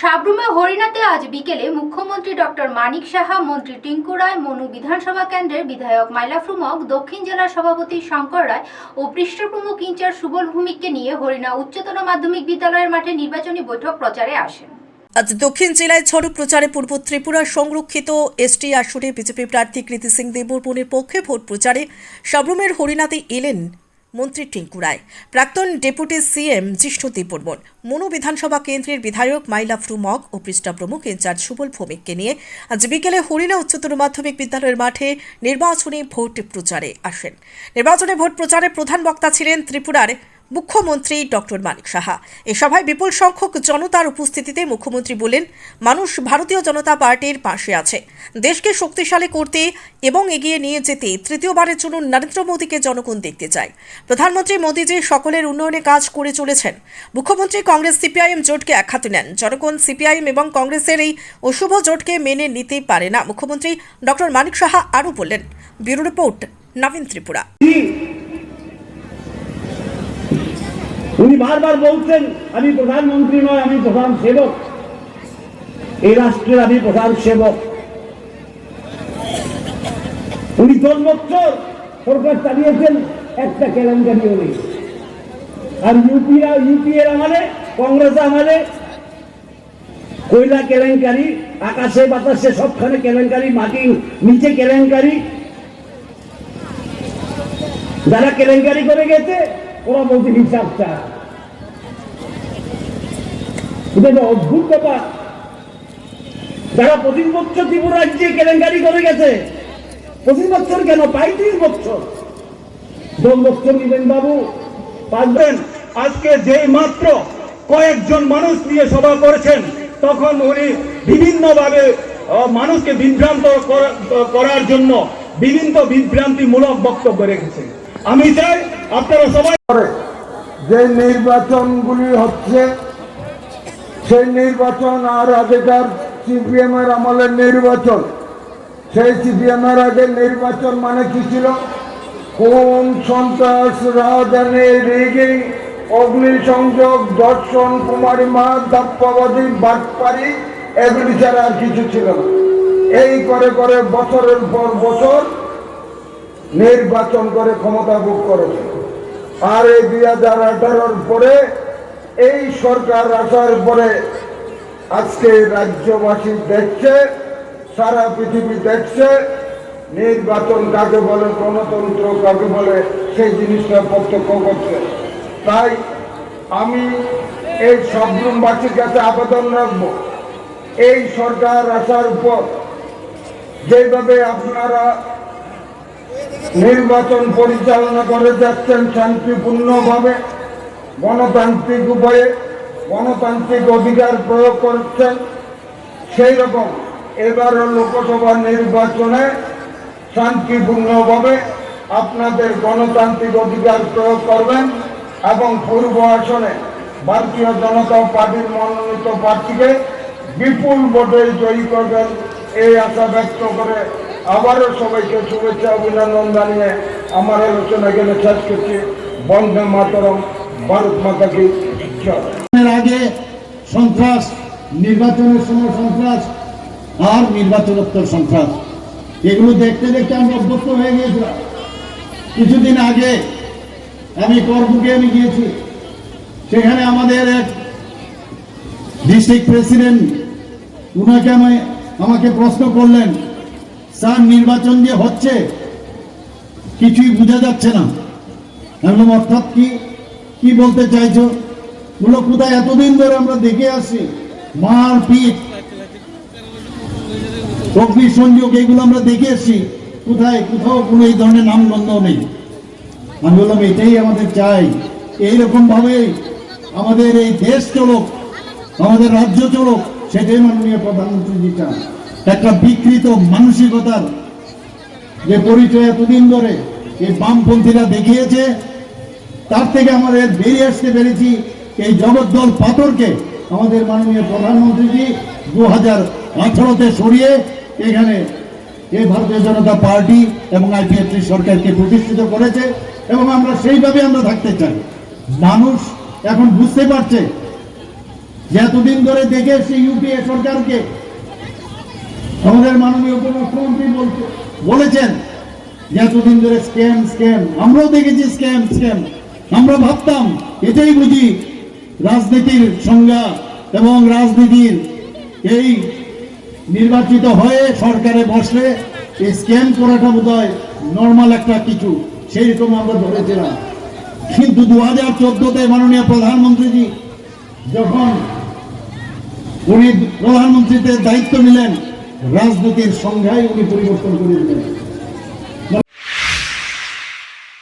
সাবরুমে হরিণাতে আজ বিকেলে মুখ্যমন্ত্রী ডক্টর মানিক সাহা, মন্ত্রী টিঙ্কু রায়, মনু বিধানসভা কেন্দ্রের বিধায়ক মাইলা ফ্রুমক, দক্ষিণ জেলা সভাপতি শঙ্কর রায় ও পৃষ্ঠ প্রমুখ ইনচার্জ সুবল ভূমিককে নিয়ে হরিণা উচ্চতর মাধ্যমিক বিদ্যালয়ের মাঠে নির্বাচনী বৈঠক প্রচারে আসেন। আজ দক্ষিণ জেলায় ঝড় প্রচারে পূর্ব ত্রিপুরার সংরক্ষিত এসটি আসনে বিজেপি প্রার্থী কৃতি সিং দেববর্মনের পক্ষে ভোট প্রচারে সাবরুমের হরিণাতে এলেন মন্ত্রী টিঙ্কু রায়। প্রাক্তন ডেপুটি সিএম জিষ্ণু দেববর্মন মনু বিধানসভা কেন্দ্রের বিধায়ক মাইলা ফ্রুমক ও পৃষ্ঠা প্রমুখ ইনচার্জ সুবল ভৌমিককে নিয়ে আজ বিকেলে হরিণা উচ্চতর মাধ্যমিক বিদ্যালয়ের মাঠে নির্বাচনী ভোট প্রচারে আসেন। নির্বাচনী ভোট প্রচারে প্রধান বক্তা ছিলেন ত্রিপুরার মুখ্যমন্ত্রী ডক্টর মানিক সাহা। এ সভায় বিপুল সংখ্যক জনতার উপস্থিতিতে মুখ্যমন্ত্রী বলেন, মানুষ ভারতীয় জনতা পার্টির পাশে আছে। দেশকে শক্তিশালী করতে এবং এগিয়ে নিয়ে যেতে তৃতীয়বারের জন্য নরেন্দ্র মোদীকে জনগণ দেখতে চায়। প্রধানমন্ত্রী মোদী যে সকলের উন্নয়নে কাজ করে চলেছেন। মুখ্যমন্ত্রী কংগ্রেস সিপিআইএম জোটকে একহাতে নেন। জনগণ সিপিআইএম এবং কংগ্রেসের এই অশুভ জোটকে মেনে নিতে পারে না। মুখ্যমন্ত্রী ডক্টর মানিক সাহা আরও বললেন ব্যুরো রিপোর্ট নবীন ত্রিপুরা উনি বারবার বলছেন, আমি প্রধানমন্ত্রী নয়, আমি প্রধান সেবক। এই রাষ্ট্রের আমি প্রধান সেবক। উনি দশ সরকার চালিয়েছেন, একটা কেলেঙ্কারিও নেই আর ইউপিরা ইউপিএর আমলে কংগ্রেস আমলে, কয়লা কেলেঙ্কারি, আকাশে বাতাসে সবখানে কেলেঙ্কারি মাটি নিচে কেলেঙ্কারি। যারা কেলেঙ্কারি করে গেছে, ওরা বলছে হিসাব চায়। এটা অদ্ভুত ব্যাপার যারা বছর কেলেঙ্কারি করে গেছে, পঁচিশ বছর কেন? পঁয়ত্রিশ বছর। দশ বছর বাবু আজকে যেই মাত্র কয়েকজন মানুষ নিয়ে সভা করেছেন, তখন উনি বিভিন্নভাবে মানুষকে বিভ্রান্ত করার জন্য বিভিন্ন বিভ্রান্তিমূলক বক্তব্য রেখেছেন। আমি চাই আপনারা সবাই যে নির্বাচনগুলি হচ্ছে সেই নির্বাচন আর আগেকার সিপিএম এর আমলের নির্বাচন, সেই সিপিএম এর আগে নির্বাচন মানে কি ছিল? কোন সন্ত্রাস রাজধানী রেগে অগ্নিসংযোগ, দর্শন, কুমারী মা দাপ্পাবাদী বাটপারি, এগুলি ছাড়া আর কিছু ছিল না। এই করে করে বছরের পর বছর নির্বাচন করে ক্ষমতা ভোগ করেছে। আর এই দুই হাজার আঠারোর পরে এই সরকার আসার পরে আজকে রাজ্যবাসী দেখছে, সারা পৃথিবী দেখছে, নির্বাচন কাকে বলে, গণতন্ত্র কাকে বলে, সেই জিনিসটা প্রত্যক্ষ করছে। তাই আমি এই সবরুমবাসীর কাছে আবেদন রাখব, এই সরকার আসার পর যেভাবে আপনারা নির্বাচন পরিচালনা করে যাচ্ছেন শান্তিপূর্ণভাবে গণতান্ত্রিক উপায়ে গণতান্ত্রিক অধিকার প্রয়োগ করছেন। সেই রকম এবারও লোকসভা নির্বাচনে শান্তিপূর্ণভাবে আপনাদের গণতান্ত্রিক অধিকার প্রয়োগ করবেন এবং পূর্ব আসনে ভারতীয় জনতা পার্টির মনোনীত প্রার্থীকে বিপুল ভোটে জয়ী করবেন এই আশা ব্যক্ত করে আবারও সবাইকে শুভেচ্ছা, অভিনন্দন জানিয়ে আমার আলোচনা গেলে শেষ করছি। বন্ধে মাতরম। ভারত মাতা কি জয়। এর আগে সন্ত্রাস, নির্বাচনের সময় সন্ত্রাস, আর নির্বাচনোত্তর সন্ত্রাস। এগুলো দেখতে দেখতে আমরা অভ্যস্ত হয়ে গিয়েছিলাম। কিছুদিন আগে আমি করবুকে আমি গিয়েছি। সেখানে আমাদের এক ডিস্ট্রিক্ট প্রেসিডেন্ট, উনাকে আমি আমাকে প্রশ্ন করলেন, স্যার, নির্বাচন যে হচ্ছে, কিছুই বোঝা যাচ্ছে না। আমি অর্থাৎ কি? কি বলতে চাইছো? বলল কোথায় এতদিন ধরে আমরা দেখে আসছি? মারপিট। অগ্নি সংযোগ, এগুলো আমরা দেখে এসছি। কোথায়, কোথাও কোনো এই ধরনের নাম গন্ধ নেই। আমি বললাম, এটাই আমাদের চাই। এইরকম ভাবে আমাদের এই দেশ চলুক, আমাদের রাজ্য চলুক, সেটাই মাননীয় প্রধানমন্ত্রী চান। একটা বিকৃত মানসিকতার যে পরিচয় এতদিন ধরে এই বামপন্থীরা দেখিয়েছে তার থেকে আমাদের বেরিয়ে আসতে পেরেছি এই জগদ্দল পাথরকে আমাদের মাননীয় প্রধানমন্ত্রীজি দু হাজার আঠারোতে সরিয়ে এখানে এই ভারতীয় জনতা পার্টি এবং আইপিএফটি সরকারকে প্রতিষ্ঠিত করেছে এবং আমরা সেইভাবে আমরা থাকতে চাই। মানুষ এখন বুঝতে পারছে যে এতদিন ধরে দেখে এসছে ইউপিএ সরকারকে। আমাদের মাননীয় উপমুখ্যমন্ত্রী বলেছেন যে এতদিন ধরে স্ক্যাম স্ক্যাম। আমরাও দেখেছি স্ক্যাম স্ক্যাম। আমরা ভাবতাম, এটাই বুঝি রাজনীতির সংজ্ঞা এবং রাজনীতির এই নির্বাচিত হয়ে সরকারে বসলে এই স্ক্যাম করাটা বোধ হয় নর্মাল একটা কিছু। সেই রকম আমরা ধরেছিলাম। কিন্তু দু হাজার চোদ্দতে মাননীয় প্রধানমন্ত্রীজি যখন উনি প্রধানমন্ত্রীতে দায়িত্ব নিলেন, রাজনীতির সংজ্ঞায় উনি পরিবর্তন করে দিলেন।